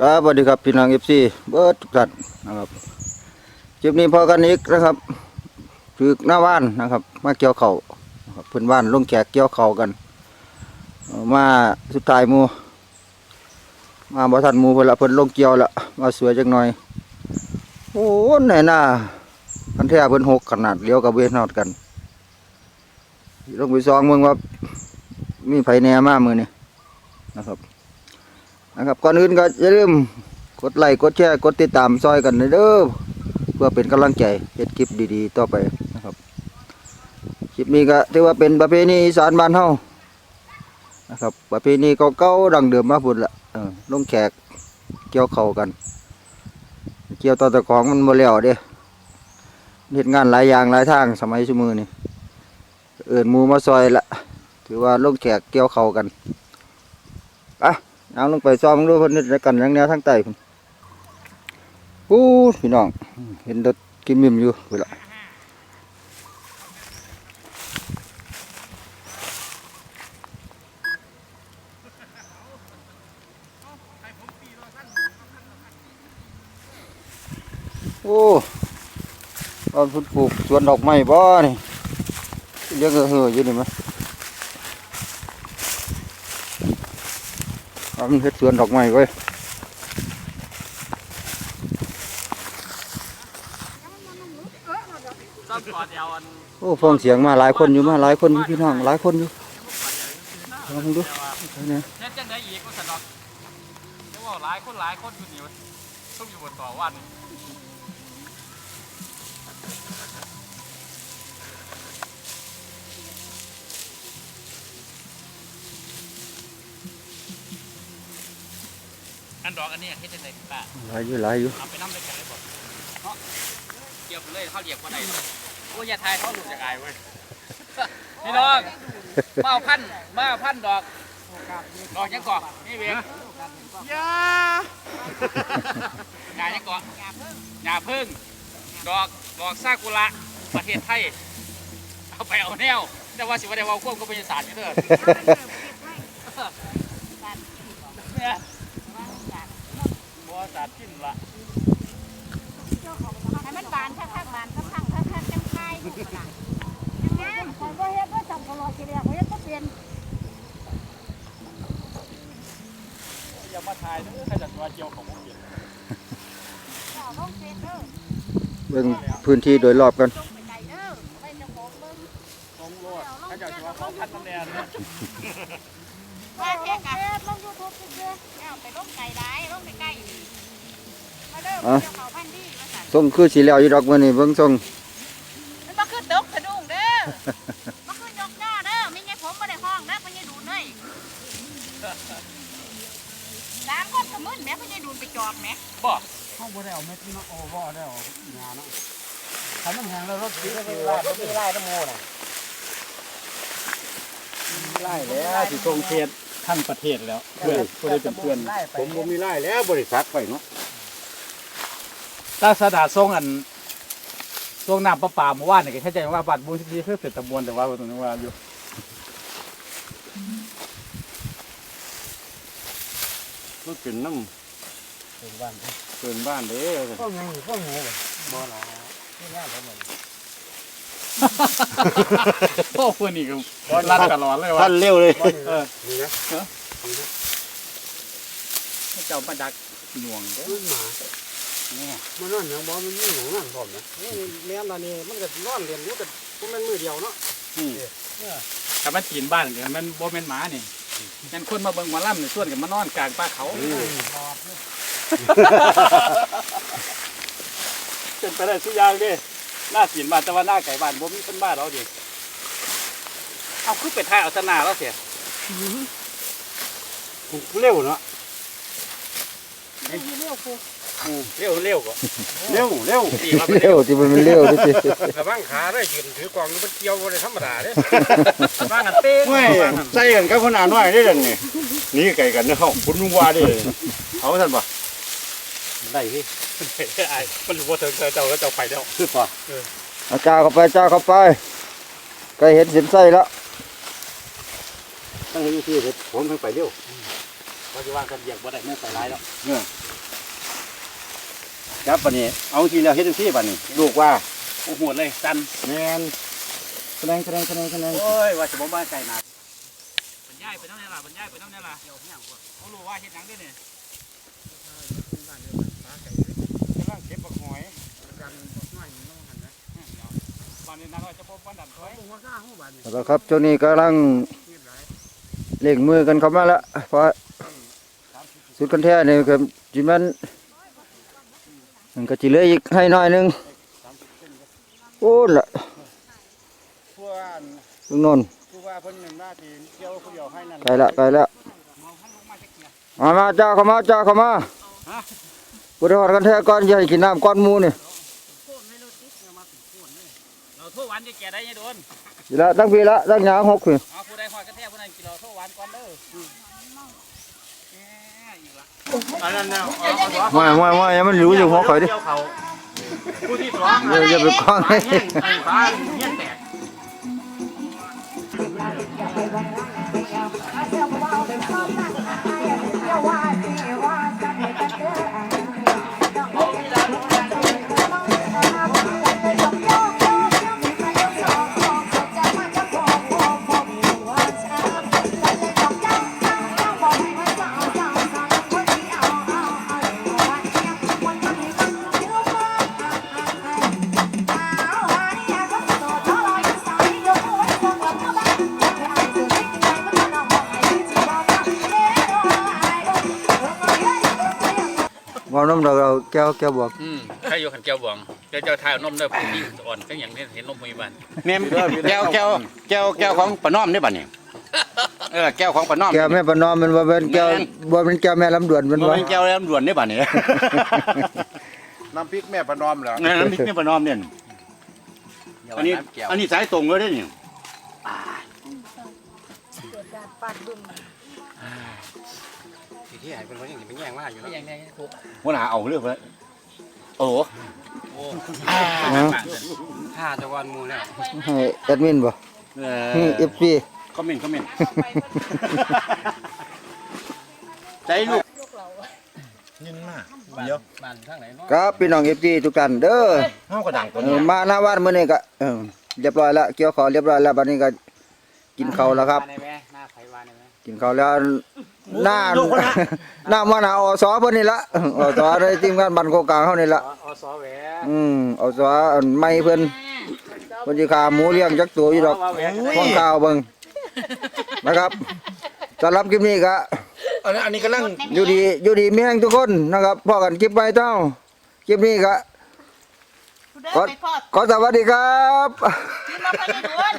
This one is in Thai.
ครับสวัสดีครับพี่น้องเอฟซีเบิร์ดทุกท่านนะครับคลิปนี้พอกันอีกนะครับคือหน้าบ้านนะครับ มาเกี่ยวเขาเพื่อนบ้านลงแขกเกี่ยวเขากัน มาสุดท้ายมูมาบ่ทันมูเพิ่นละเพิ่นลงเกี่ยวละมาสวยจังหน่อยโอ้ไหนน่าพันแท้เพิ่นหกขนาดเลี้ยวกับเวนอดกันลงไปซองเมืองว่ามีไผแน่มามือนี่นะครับ นะครับก่อนอื่นก็อย่าลืมกดไลค์กดแชร์กดติดตามซอยกันเด้อเพื่อเป็นกำลังใจเฮ็ดคลิปดีๆ ต่อไปนะครับคลิปนี้ก็ถือว่าเป็นประเพณีอีสานบ้านเฮานะครับ ประเพณีเก่าๆดังเดิมมาพุ่นละเออลงแขกเกี่ยวเข้ากัน เกี่ยวต่อตะของมันบ่แล้วเด้เฮ็ดงานหลายอย่างหลายทางสมัยซุมือนี่เอิ้นมูมาซอยละถือว่าลงแขกเกี่ยวเข้ากันอะ เอาลงไปซ้อมดูเพิ่นเฮ็ดกันอย่างแนวทางใต้พุ่นปู้พี่น้อง เห็นรถกินมิมอยู่พุ่นละโอ้ตอนพุ่นปลูกสวนดอกไม้บ่นี่เลี้ยงเหือๆอยู่นี่มั้ย เอามันเฮ็ดสวนดอกไม้ไว้โอ้ฟังเสียงมาหลายคนอยู่มาหลายคนพี่น้องหลายคนอยู่ลองดูนะเฮ็ดจังไดอีกก็สนอกเรียกว่าหลายคนหลายคนอยู่นี่ต้องอยู่บนต่อวัน อันดอกอันนี้เฮ็ดจังไดป้าหลายอยู่หลายอยู่เอาไปน้ำด้วยกันเลยบ่เนาะเกี่ยวเลยเขาเรียกว่าใดเนาะโอ้ยอย่าทายเขาหลุดจากอายเว้ยพี่น้องมาเอาพันมาเอาพันดอกดอกยังเกาะนี่เวงยางายังเกาะงาพึ่งดอกดอกซากุระประเทศไทยเอาไปเอาแนวแต่ว่าสิว่าได้เว่าควบก็เป็นศาสตร์อยู่เด้อ เนี่ยบัวศาสตร์ขึ้นละให้มันบานคักๆบานคักๆคักๆจังไคายลูกหลานงามคนบ่เฮ็ดบ่จำก็รอสิเดียวบ่เฮ็ดบ่เป็นอย่ามาถ่ายเด้อถ้าจะตัวเจียวของผมเองเอาลงเฟซเด้อเบิ่งพื้นที่โดยรอบกันลงไปไกลเด้อไปเจ้าของเบิ่งตรงโลดถ้าจะตัวของพันตำแหน่งเนี่ย ว่าเฮ็ดกับลง YouTube เด้อแล้วไปลงไกลได้ลงไปใกล้มา เด้อเจ้าเขาพันธุ์ดีว่าซั่นส่งคือสีแล้วอยู่ดอกมื้อนี้เบิ่งส่งมันบ่ขึ้นตกสะดุ้งเด้อบ่ขึ้นยกหน้าเด้อไม่ไงผมบ่ได้ห้องเด้อบ่ไงดูดเลยสามคนก็มึนแหม่บ่ไงดูดไปจอบแหม่บ่เขาบ่ได้เอาเม็ดมาโอ้บ่ได้เอาหญ้าเนาะถ้ามันแห้งแล้วรถติดก็ไล่บ่มีไล่น้ำโมน่ะไล่แล้วสิส่งเขตทั้งประเทศแล้วเพื่อนเพื่อนเป็นเพื่อนไล่ไปผมบ่มีไล่แล้วบริษัทไปเนาะ ตาสดาส่งอันส่งน้ำประปาเมื่อวานนี่ก็เข้าใจว่าบัตรบุญที่เพื่อเสร็จตะบวนแต่ว่าตรงนี้ว่าอยู่มันเป็นน้ถึงบ้านำเกินบ้านเด้อก็ยังก็งูเลยบ่ล่ะนี่แน่ผมมันโอ้เพื่อนนี่ก็รัดตลอดเลยว่าท่านเร็วเลยเออนี่นะเจ้ามาดักหน่วงเด้อลูกหมาเนี่ยมันนอนอย่างบ่มันมีหนูนั่นพร้อมนะแม่นล่ะนี่มันก็นอนเรียนอยู่แต่บ่แม่นมือเดียวเนาะถ้ามันตีนบ้านกันมันบ่แม่นหมานี่งั้นคนมาเบิ่งหมาล่ำนี่ส่วนกันมานอนกลางป่าเขาเป็นไปได้ทุกอย่างเด้หน้าตีนบ้านแต่ว่าหน้าไก่บ้านบ่มีคนบ้านเราดิเอาคือไปถ่ายเอาสนาแล้วเสียเร็วเนาะเร็ว เร็วก็เร็วเร็วตีมาเร็วที่มันเร็วดิสิระวังขาได้ยืนถือกล่องนี่มันเกี่ยวบ่ได้ธรรมดาเด้บ้านกันเต้ไม่ใส่กันกับคนหน้าน้อยได้ดังนี่นี่ไก่กันเนาะคุณลุงว่าเด้เอาท่านบ่ได้พี่ไอ้มันรู้ว่าเธอเจ้าแล้วเจ้าไปแล้วคือป่ะเอาจ้าเข้าไปจ้าเข้าไปใกล้เห็นเส้นไส้แล้วตั้งอยู่ที่เฮ็ดผมเพิ่งไปเร็ว ว่าจะว่างกันเหยียบบ่ได้มู่ไปร้ายแล้ว จับปะนี่เอาทีแล้วเฮ็ดจังซี่ปะนี่ลูกว่าโอ้โหเลยจันแมนแสดงแสดงแสดงแสดงโอ้ยว่าจะบ่มาไก่นาบรรยายไปน้ำเนี่ยล่ะบรรยายไปน้ำเนี่ยล่ะเดี๋ยวเนี่ยเขารู้ว่าเฮ็ดหยังได้เนี่ยกำลังเก็บบักหอยบ้านนี้นาก็จะพบวันดันถอยแล้วครับช่วงนี้กำลังเล่งมือกันเข้ามาแล้วเพราะสุดกันแท้นี่ก็จิมัน มันก็จิเหลืออีกให้หน่อยหนึงโอ้ละผู้ว่าลุงนนท์ผู้ว่าเพิ่นหนึ่งหน้าที่เกี่ยวผู้เดียวให้นั่นไปละไปละมามาจ้าเข้ามาจ้าเข้ามาพุทธวกันแท้ก่อนอย่าให้กินน้ำก้อนหมูนี่เราโทษวันจะแก่ได้ยังโดนทีละตั้งปีละตั้งยางหกปีเอาผู้ใดหอยกระแทกผู้นั้นกินเราโทษวันก่อนเด้อ แหมอีกละอันนั้นน่ะไม่ไม่ไม่ยังมันรู้อยู่หัวข่อยดิเกี่ยวเขาผู้ที่สองอย่าอย่าไปคล้องให้ ไอ้ฟ้าเงี้ย น้ำเราเราแก้วแก้วบวกอืมใครอยู่ขันแก้วบวงเจ้าเจ้าทายนมเด้อผู้ที่อ่อนก็อย่างนี้เห็นนมพยาบาลแม่นแก้วแก้วแก้วแก้วของปะน้อมนี่บัดนี้เออแก้วของปะน้อมแก้วแม่ปนอมมันว่าเป็นแก้วว่าเป็นแก้วแม่ลำดวนมันบ่ว่าเป็นแก้วแล้วด่วนนี่บัดนี้น้ำพริกแม่ประนอมเหรอนั่นน้ำพริกนี่ปะน้อมเนี่ยอันนี้อันนี้สายตรงเลยเด้อ นี่ที่ไหนเป็นคนอย่างนี้เป็นแย่งมากอยู่ก็อย่างนี้ถูกหัวหน้าเอาเรื่องไปโอ้โอ้ห้าตะวันมูแล้วให้แอดมินบ่เอเอฟซีคอมเมนต์คอมเมนต์ใจลูกยินมากเดี๋ยวบ้านทางไหนเนาะครับพี่น้องเอฟซีทุกท่านเด้อห้องกระดังตัวเอนี้อมาหน้าบ้านมื้อนี้ก็เออเรียบร้อยแล้วเกี่ยวขอเรียบร้อยแล้วบัดนี้ก็กินข้าวแล้วครับ ในแม่หน้าไผวานในแม่กินข้าวแล้วหน้าหน้ามาหน้าอสเพิ่นนี่ละอสได้ทีมงานบ้านโคกลางเฮานี่ละอสแหวอืมอสอันใหม่เพิ่นเพิ่นสิขาหมูเลี้ยงจักตัวอยู่ดอกฟังข่าวเบิ่งนะครับสำหรับคลิปนี้ก็ อันนี้อันนี้กำลังอยู่ดีอยู่ดีมีแห้งทุกคนนะครับพอกันคลิปไปเจ้าคลิปนี้ก็ เด้อไปทอดขอสวัสดีครับ กินมาไปได้เดือน